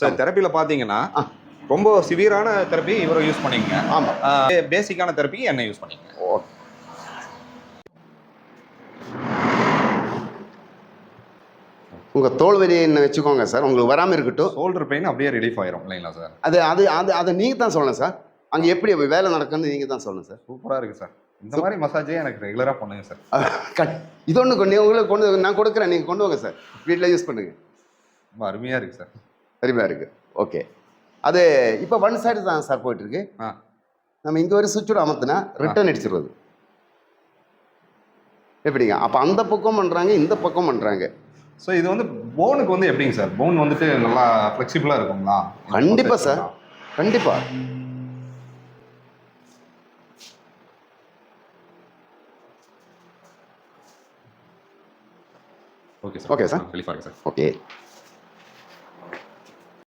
Sir தெரப்பியில் பார்த்தீங்கன்னா. ரொம்ப சிவியரான therapy இவரை யூஸ் பண்ணிக்கங்க. ஆமாம் பேசிக்கான தெரப்பி என்ன யூஸ் பண்ணிக்கங்க. ஓகே உங்கள் தோல் வலின்னு வச்சுக்கோங்க சார். உங்களுக்கு வராமல் இருக்கட்டும். ஷோல்டர் பெயின் அப்படியே ரிலீஃப் ஆயிரும் இல்லைங்களா சார்? அது அது அது அதை நீங்கள் தான் சொல்லணும் சார். அங்கே எப்படி வேலை நடக்குன்னு நீங்கள் தான் சொல்லணும் சார். சூப்பராக இருக்கு சார். இந்த மாதிரி மசாஜே எனக்கு ரெகுலராக பண்ணுங்க சார். இது ஒன்று கொண்டு உங்களுக்கு கொண்டு நான் கொடுக்குறேன் நீங்கள் கொண்டு வாங்க சார். வீட்டில் யூஸ் பண்ணுங்கள் ரொம்ப அருமையாக இருக்கு சார். அருமையாக இருக்குது ஓகே அது இப்போ ஒன் சைடு தான் சார் போயிட்டுருக்கு. நம்ம இங்கே ஒரு சுவிட்சோட அமர்த்தினா ரிட்டர்ன் அடிச்சிடுறது எப்படிங்க? அப்போ அந்த பக்கம் பண்ணுறாங்க இந்த பக்கம் பண்ணுறாங்க ஸோ இது வந்து போனுக்கு வந்து எப்படிங்க சார் போன் வந்துட்டு நல்லா ஃப்ளெக்சிபிளாக இருக்குங்களா? கண்டிப்பா சார். கண்டிப்பாக ஓகே சார் ஆகுது சார் ஓகே